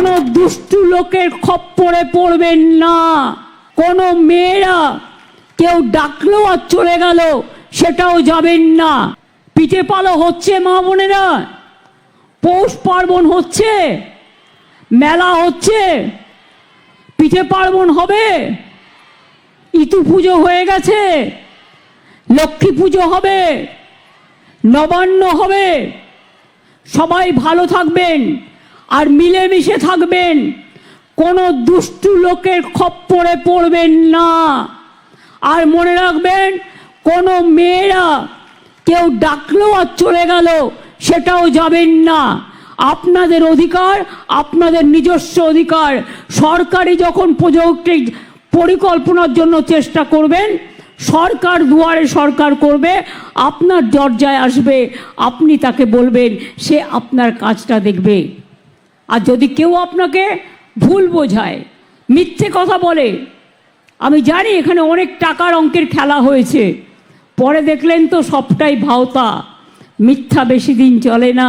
কোনো দুষ্টু লোকের খপ্পরে পড়বেন না। কোনো মেয়েরা কেউ ডাকলো আর চলে গেল, সেটাও যাবেন না। পিঠে পালো হচ্ছে মা বোনেরা, পৌষ পার্বণ হচ্ছে, মেলা হচ্ছে, পিঠে পার্বণ হবে, ইতু পুজো হয়ে গেছে, লক্ষ্মী পুজো হবে, নবান্ন হবে। সবাই ভালো থাকবেন। আর মিলেমিশে থাকবেন। কোনো দুষ্টু লোকের খপ্পরে পড়বেন না। আর মনে রাখবেন, কোনো মেয়েরা কেউ ডাকলো আর চলে গেল, সেটাও যাবেন না। আপনাদের অধিকার, আপনাদের নিজস্ব অধিকার। সরকারি যখন প্রযুক্তি পরিকল্পনার জন্য চেষ্টা করবেন, সরকার দুয়ারে সরকার করবে, আপনার দরজায় আসবে, আপনি তাকে বলবেন, সে আপনার কাজটা দেখবে। আর যদি কেউ আপনাকে ভুল বোঝায়, মিথ্যে কথা বলে, আমি জানি এখানে অনেক টাকার অঙ্কের খেলা হয়েছে, পরে দেখলেন তো সবটাই ভাওতা, মিথ্যা বেশি দিন চলে না,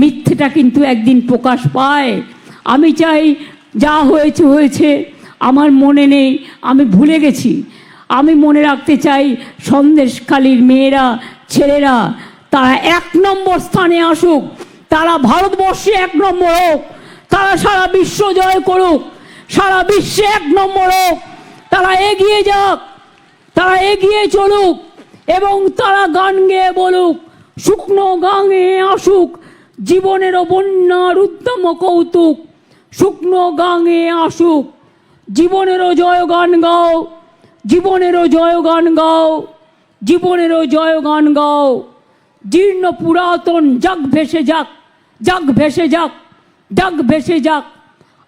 মিথ্যেটা কিন্তু একদিন প্রকাশ পায়, আমি চাই যা হয়েছে হয়েছে, আমার মনে নেই, আমি ভুলে গেছি, আমি মনে রাখতে চাই সন্দেশখালীর মেয়েরা, ছেলেরা, তারা এক নম্বর স্থানে আসুক তারা ভারতবর্ষে এক নম্বর হোক, তারা সারা বিশ্ব জয় করুক, সারা বিশ্বে এক নম্বর হোক, তারা এগিয়ে যাক, তারা এগিয়ে চলুক এবং তারা গান গেয়ে বলুক, শুকনো গাঙে আসুক, জীবনেরও বন্যার উত্তম কৌতুক, শুকনো গাঙে আসুক, জীবনেরও জয় গান গাও, জীবনেরও জয় গান গাও, জীবনেরও জয় গান গাও, জীর্ণ পুরাতন যাক ভেসে যাক। যাক, ভেসে যাক যাক, ভেসে যাক।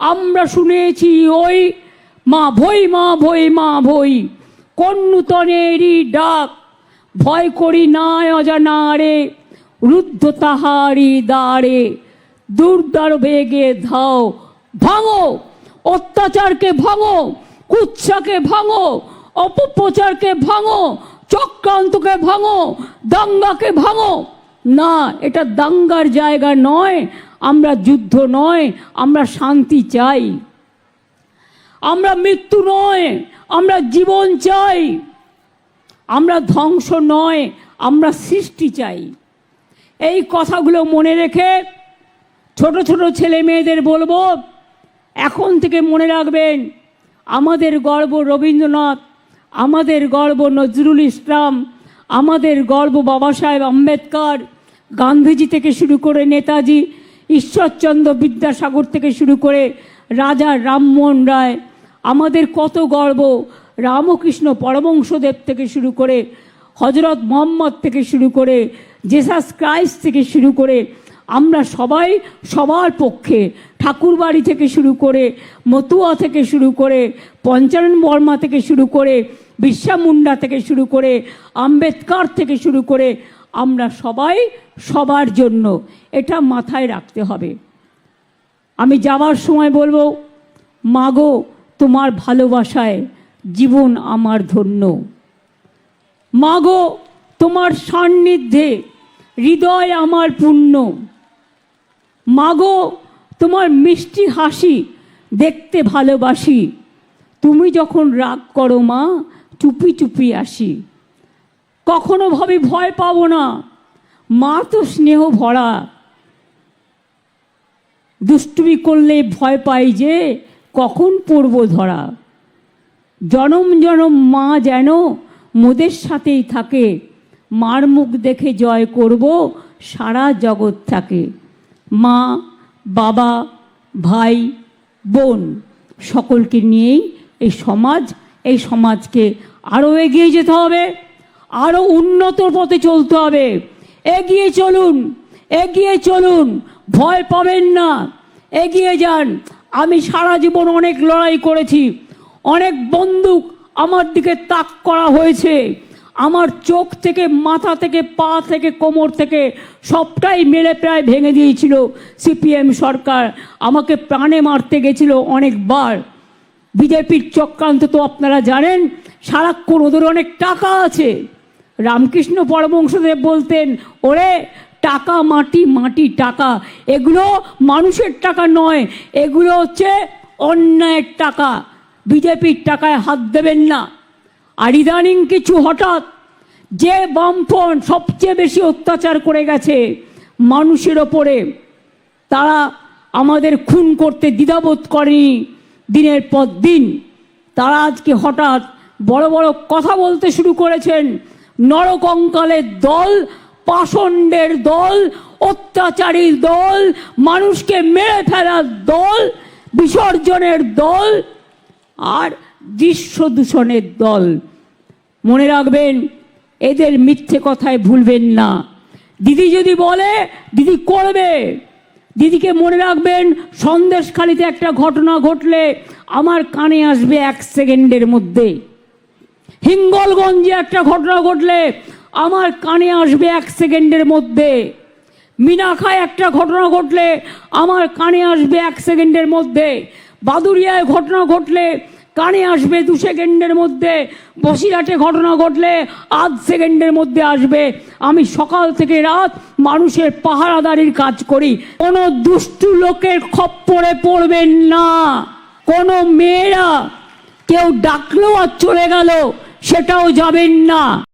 আমরা শুনেছি ওই মা ভই মা ভই মা ভই কোন নূতনেরই ডাক। ভয় করি না অজানারে, রুদ্ধ তাহারি দ্বারে। দুর্দার বেগে ধাও, ভাঙো, অত্যাচারকে ভাঙো কুচ্ছাকে ভাঙো, অপপ্রচারকে ভাঙো, চক্রান্তকে ভাঙো, দাঙ্গাকে ভাঙো। না, এটা দাঙ্গার জায়গা নয়। আমরা যুদ্ধ নয়, আমরা শান্তি চাই। আমরা মৃত্যু নয়, আমরা জীবন চাই। আমরা ধ্বংস নয়, আমরা সৃষ্টি চাই। এই কথাগুলো মনে রেখে ছোট ছোট ছেলে মেয়েদের বলব, এখন থেকে মনে রাখবেন, আমাদের গর্ব রবীন্দ্রনাথ, আমাদের গর্ব নজরুল ইসলাম আমাদের গর্ব বাবা সাহেব আম্বেদকর, গান্ধীজি থেকে শুরু করে নেতাজি, ঈশ্বরচন্দ্র বিদ্যাসাগর থেকে শুরু করে রাজা রামমোহন রায়, আমাদের কত গর্ব, রামকৃষ্ণ পরমংশদেব থেকে শুরু করে হজরত মোহাম্মদ থেকে শুরু করে জেসাস ক্রাইস্ট থেকে শুরু করে আমরা সবাই সবার পক্ষে, ঠাকুরবাড়ি থেকে শুরু করে, মতুয়া থেকে শুরু করে, পঞ্চানন বর্মা থেকে শুরু করে বিরসা মুন্ডা থেকে শুরু করে আম্বেদকর থেকে শুরু করে আমরা সবাই সবার জন্য এটা মাথায় রাখতে হবে। আমি যাওয়ার সময় বলব, মাগো, তোমার ভালোবাসায় জীবন আমার ধন্য। মাগো, তোমার সান্নিধ্যে হৃদয় আমার পূর্ণ। মাগো, তোমার মিষ্টি হাসি দেখতে ভালোবাসি। তুমি যখন রাগ করো মা চুপি চুপি আসি। কখনো ভাবি ভয় পাবো না। মা তো স্নেহ ভরা। দুষ্টুমি করলে ভয় পাই যে কখন পড়ব ধরা। জনম জনম মা যেন মোদের সাথেই থাকে। মার মুখ দেখে জয় করব সারা জগৎ থাকে মা, বাবা, ভাই, বোন, সকলকে নিয়েই এই সমাজ, এই সমাজকে আরও এগিয়ে যেতে হবে আরও উন্নত পথে চলতে হবে। এগিয়ে চলুন এগিয়ে চলুন, ভয় পাবেন না, এগিয়ে যান। আমি সারা জীবন অনেক লড়াই করেছি, অনেক বন্দুক আমার দিকে তাক করা হয়েছে। আমার চোখ থেকে, মাথা থেকে, পা থেকে, কোমর থেকে সবটাই মেরে প্রায় ভেঙে দিয়েছিল সিপিএম সরকার। আমাকে প্রাণে মারতে গেছিল অনেকবার। বিজেপির চক্রান্ত তো আপনারা জানেন, সারাক্ষণ ওদের অনেক টাকা আছে। রামকৃষ্ণ পরমংশদেব বলতেন, ওরে, টাকা, মাটি মাটি, টাকা, এগুলো মানুষের টাকা নয়, এগুলো হচ্ছে অন্যায়ের টাকা। বিজেপির টাকায় হাত দেবেন না। আর ইদানিং কিছু হঠাৎ যে বামফ্রন্ট সবচেয়ে বেশি অত্যাচার করে গেছে মানুষের ওপরে, তারা আমাদের খুন করতে দ্বিধাবোধ করেনি। দিনের পর দিন। তারা আজকে হঠাৎ বড় বড় কথা বলতে শুরু করেছেন। নরকঙ্কালের দল, পাষণ্ডের দল অত্যাচারীর দল, মানুষকে মেরে ফেলার দল, বিসর্জনের দল আর দৃশ্য দূষণের দল। মনে রাখবেন, এদের মিথ্যে কথায় ভুলবেন না। দিদি যদি বলে, দিদি করবে। দিদিকে মনে রাখবেন, সন্দেশখালিতে একটা ঘটনা ঘটলে আমার কানে আসবে এক সেকেন্ডের মধ্যে। হিঙ্গলগঞ্জে একটা ঘটনা ঘটলে আমার কানে আসবে এক সেকেন্ডের মধ্যে। মিনাখায় একটা ঘটনা ঘটলে আমার কানে আসবে এক সেকেন্ডের মধ্যে। বাদুরিয়ায় ঘটনা ঘটলে কানে আসবে দু সেকেন্ডের মধ্যে। বসিরাটে ঘটনা ঘটলে আধ সেকেন্ডের মধ্যে আসবে। আমি সকাল থেকে রাত মানুষের পাহারাদারির কাজ করি। কোনো দুষ্টু লোকের খপ্পরে পড়বেন না। কোনো মেয়েরা কেউ ডাকলেও আর চলে গেল, সেটাও যাবেন না।